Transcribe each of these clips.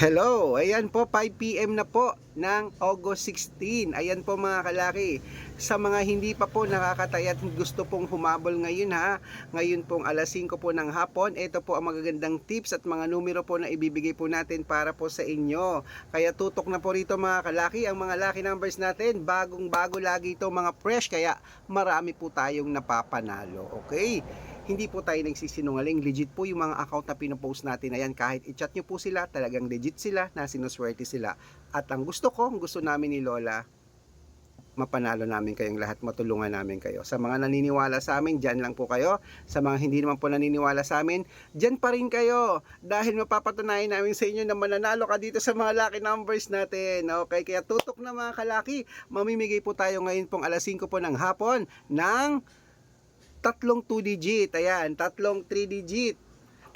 Hello! Ayan po, 5pm na po ng August 16. Ayan po mga kalaki. Sa mga hindi pa po nakakataya at gusto pong humabol ngayon ha, ngayon pong alas 5 po ng hapon, ito po ang magagandang tips at mga numero po na ibibigay po natin para po sa inyo. Kaya tutok na po rito mga kalaki, ang mga lucky numbers natin, bagong bago lagi ito mga fresh, kaya marami po tayong napapanalo. Okay? hindi po tayo nagsisinungaling. Legit po yung mga account na pinopost natin. Ayan, kahit i-chat nyo po sila, talagang legit sila, na sinuswerte sila. At ang gusto ko, ang gusto namin ni Lola, mapanalo namin kayong lahat, matulungan namin kayo. Sa mga naniniwala sa amin, dyan lang po kayo. Sa mga hindi naman po naniniwala sa amin, dyan pa rin kayo. Dahil mapapatunayan namin sa inyo na mananalo ka dito sa mga lucky numbers natin. Okay, kaya tutok na mga kalaki. Mamimigay po tayo ngayon pong alas 5 po ng hapon ng tatlong 2 digit, ayan, tatlong 3 digit,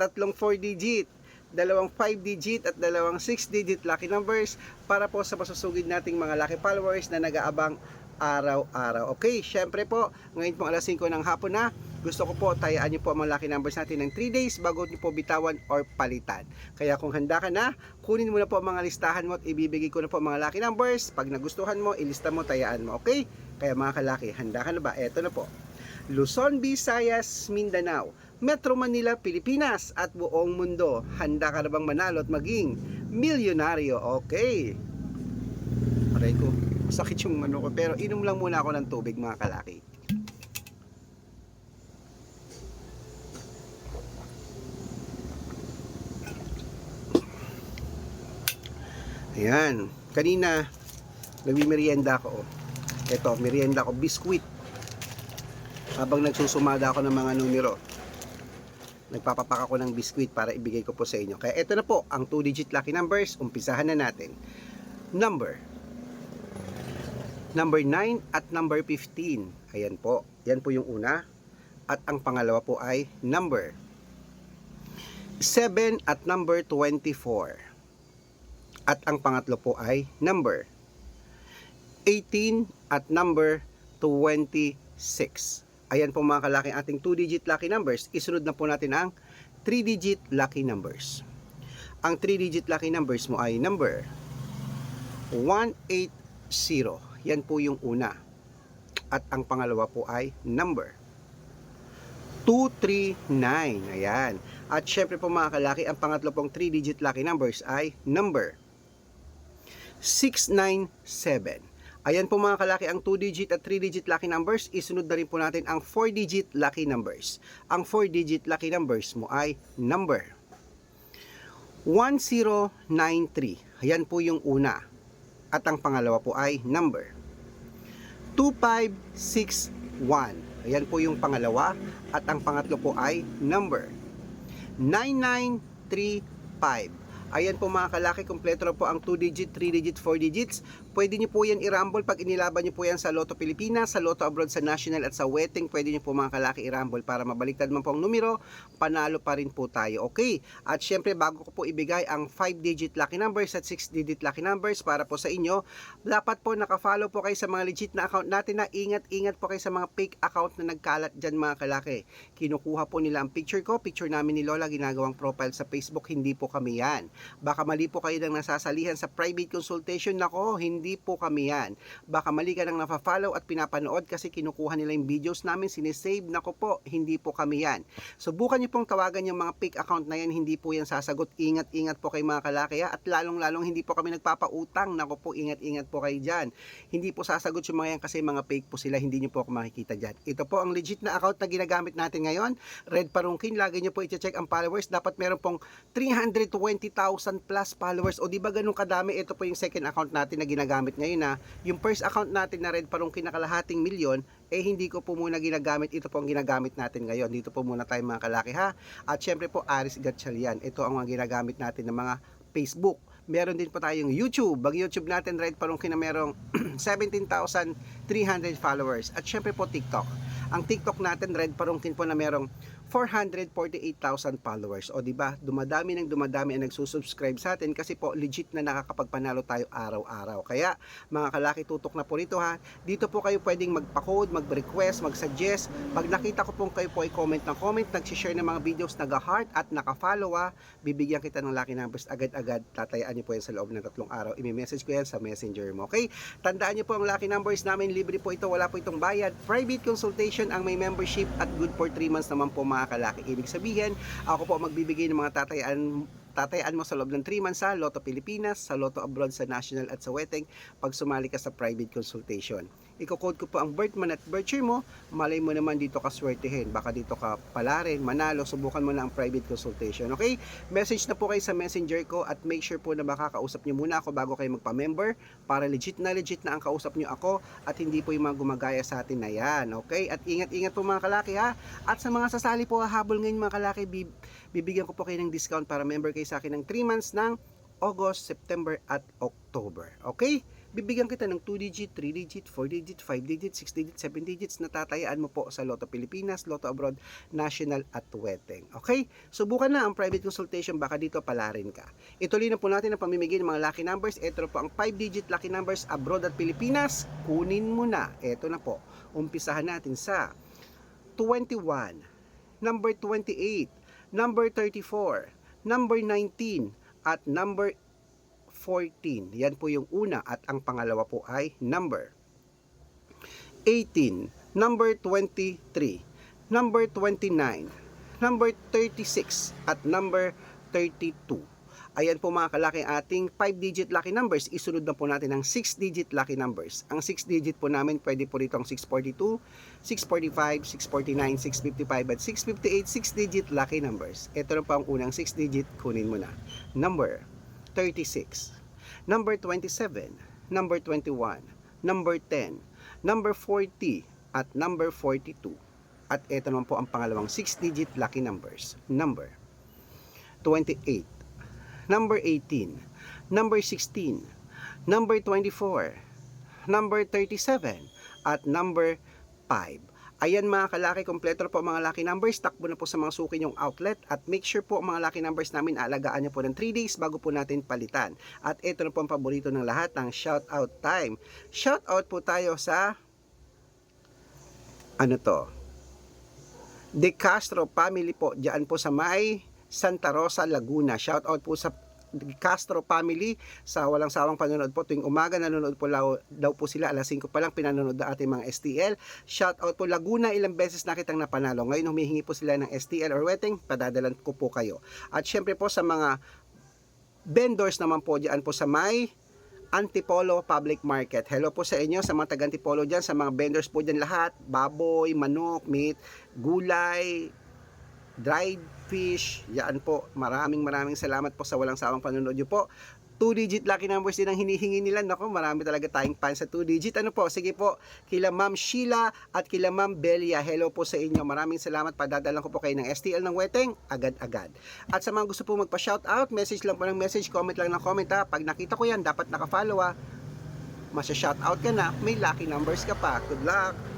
tatlong 4 digit, dalawang 5 digit at dalawang 6 digit lucky numbers para po sa masusugid nating mga lucky followers na nag-aabang araw-araw. Okay, syempre po, ngayon pong alas 5 ng hapon na, gusto ko po tayaan niyo po ang mga lucky numbers natin ng 3 days bago niyo po bitawan or palitan. Kaya kung handa ka na, kunin mo na po ang mga listahan mo at ibibigay ko na po ang mga lucky numbers. Pag nagustuhan mo, ilista mo, tayaan mo. Okay? Kaya mga kalaki, handa ka na ba? Eto na po. Luzon, Visayas, Mindanao, Metro Manila, Pilipinas at buong mundo. Handa ka na bang manalo at maging milyonaryo? Okay. Aray ko, sakit yung mano ko. Pero inom lang muna ako ng tubig mga kalaki. Ayan. Kanina, nagmimerienda ako. Ito, merienda ko, biskuit habang nagsusumada ako ng mga numero nagpapapak ako ng biskwit para ibigay ko po sa inyo kaya ito na po ang 2 digit lucky numbers umpisahan na natin number number 9 at number 15 ayan po yan po yung una at ang pangalawa po ay number 7 at number 24 at ang pangatlo po ay number 18 at number 26 Ayan po mga kalaki ating 2-digit lucky numbers. Isunod na po natin ang 3-digit lucky numbers. Ang 3-digit lucky numbers mo ay number 180. Yan po yung una. At ang pangalawa po ay number 239. Ayan. At syempre po mga kalaki, ang pangatlo pong 3-digit lucky numbers ay number 697. Ayan po mga kalaki ang 2-digit at 3-digit lucky numbers. Isunod na rin po natin ang 4-digit lucky numbers. Ang 4-digit lucky numbers mo ay number 1093. Ayan po yung una. At ang pangalawa po ay number 2561. Ayan po yung pangalawa. At ang pangatlo po ay number 9935. Ayan po mga kalaki, kompleto na po ang 2 digit, 3 digit, 4 digits. Pwede nyo po yan i-rumble pag inilaban nyo po yan sa Lotto Pilipinas, sa Lotto Abroad, sa National at sa Wedding. Pwede nyo po mga kalaki i-rumble para mabaliktad man po ang numero, panalo pa rin po tayo. Okay? At syempre bago ko po ibigay ang 5 digit lucky numbers at 6 digit lucky numbers para po sa inyo, dapat po nakafollow po kayo sa mga legit na account natin na ingat-ingat po kayo sa mga fake account na nagkalat dyan mga kalaki. Kinukuha po nila ang picture ko, picture namin ni Lola, ginagawang profile sa Facebook, hindi po kami yan. Baka mali po kayo nang nasasalihan sa private consultation. Nako, hindi po kami yan. Baka mali ka nang nafa-follow at pinapanood kasi kinukuha nila yung videos namin, sinesave. Nako po, hindi po kami yan. Subukan niyo pong tawagan yung mga fake account na yan, hindi po yan sasagot. Ingat-ingat po kayo mga kalaki ha? at lalong-lalong hindi po kami nagpapautang. Nako po, ingat-ingat po kayo dyan. Hindi po sasagot yung mga yan kasi mga fake po sila, hindi niyo po ako makikita dyan. Ito po ang legit na account na ginagamit natin ngayon. Red Parungkin, lagi niyo po i-check ang followers. Dapat meron pong 320,000 plus followers. O di ba ganun kadami? Ito po yung second account natin na ginagamit ngayon na yung first account natin na red parang kinakalahating milyon eh hindi ko po muna ginagamit. Ito po ang ginagamit natin ngayon. Dito po muna tayo mga kalaki ha. At syempre po Aris Gatchalian. Ito ang mga ginagamit natin ng mga Facebook. Meron din po tayong YouTube. Bag YouTube natin Red Parungkin na merong 17,300 followers. At syempre po TikTok. Ang TikTok natin Red Parungkin po na merong 448,000 followers. O di ba? Dumadami ng dumadami ang nagsusubscribe sa atin kasi po legit na nakakapagpanalo tayo araw-araw. Kaya mga kalaki tutok na po rito ha. Dito po kayo pwedeng magpa-code, mag-request, mag-suggest. Pag nakita ko pong kayo po ay comment ng comment, nag-share ng mga videos, nag-heart at naka-follow ha, bibigyan kita ng lucky numbers agad-agad. Tatayaan niyo po yan sa loob ng tatlong araw. I-message ko yan sa messenger mo. Okay? Tandaan niyo po ang lucky numbers namin. Libre po ito. Wala po itong bayad. Private consultation ang may membership at good for 3 months naman po mga kalaki. Ibig sabihin, ako po magbibigay ng mga tatayaan tatayaan mo sa loob ng 3 months sa Lotto Pilipinas, sa Lotto Abroad, sa National at sa Weteng pag sumali ka sa private consultation. Iko-code ko po ang birth month at birth mo, malay mo naman dito ka swertehin. Baka dito ka pala rin, manalo, subukan mo na ang private consultation. Okay? Message na po kayo sa messenger ko at make sure po na makakausap nyo muna ako bago kayo magpa-member para legit na legit na ang kausap nyo ako at hindi po yung mga gumagaya sa atin na yan. Okay? At ingat-ingat po mga kalaki ha. At sa mga sasali po habol ngayon mga kalaki, bib- bibigyan ko po kayo ng discount para member kayo sa akin ng 3 months ng August, September at October. Okay? Bibigyan kita ng 2 digit, 3 digit, 4 digit, 5 digit, 6 digit, 7 digits na tatayaan mo po sa Lotto Pilipinas, Lotto Abroad, National at Weteng. Okay? Subukan na ang private consultation baka dito pala rin ka. Ituloy na po natin ang pamimigay ng mga lucky numbers. Ito po ang 5 digit lucky numbers abroad at Pilipinas. Kunin mo na. Ito na po. Umpisahan natin sa 21, number 28, number 34, number 19, at number 14. Yan po yung una at ang pangalawa po ay number 18, number 23, number 29, number 36 at number 32. Ayan po mga kalaki ating 5-digit lucky numbers. Isunod na po natin ang 6-digit lucky numbers. Ang 6-digit po namin pwede po rito ang 642, 645, 649, 655 at 658 6-digit lucky numbers. Ito na po ang unang 6-digit. Kunin mo na. Number 36, number 27, number 21, number 10, number 40 at number 42. At ito naman po ang pangalawang 6-digit lucky numbers. Number 28, number 18, number 16, number 24, number 37, at number 5. Ayan mga kalaki, kompleto na po mga lucky numbers. Takbo na po sa mga suki yung outlet at make sure po mga lucky numbers namin alagaan nyo po ng 3 days bago po natin palitan. At ito na po ang paborito ng lahat, ang shout out time. Shout out po tayo sa ano to? De Castro family po, diyan po sa may Santa Rosa, Laguna. Shout out po sa Castro family sa walang sawang panonood po tuwing umaga nanonood po law, daw po sila alas 5 pa lang pinanonood ang ating mga STL shout out po Laguna ilang beses na kitang napanalo. Ngayon humihingi po sila ng STL or wedding padadalan ko po kayo. At syempre po sa mga vendors naman po diyan po sa may Antipolo Public Market. Hello po sa inyo sa mga taga Antipolo dyan, sa mga vendors po dyan lahat, baboy, manok, meat, gulay, dried fish, yan po. Maraming maraming salamat po sa walang sawang panonood nyo po. 2-digit lucky numbers din ang hinihingi nila. Nako, marami talaga tayong fans sa 2-digit. Ano po? Sige po, kila Ma'am Sheila at kila Ma'am Belia. Hello po sa inyo. Maraming salamat. Padadalan ko po kayo ng STL ng Weteng. Agad-agad. At sa mga gusto po magpa-shoutout, message lang po ng message, comment lang ng comment ha. Pag nakita ko yan, dapat naka-follow ha. Masya-shoutout ka na, may lucky numbers ka pa. Good luck!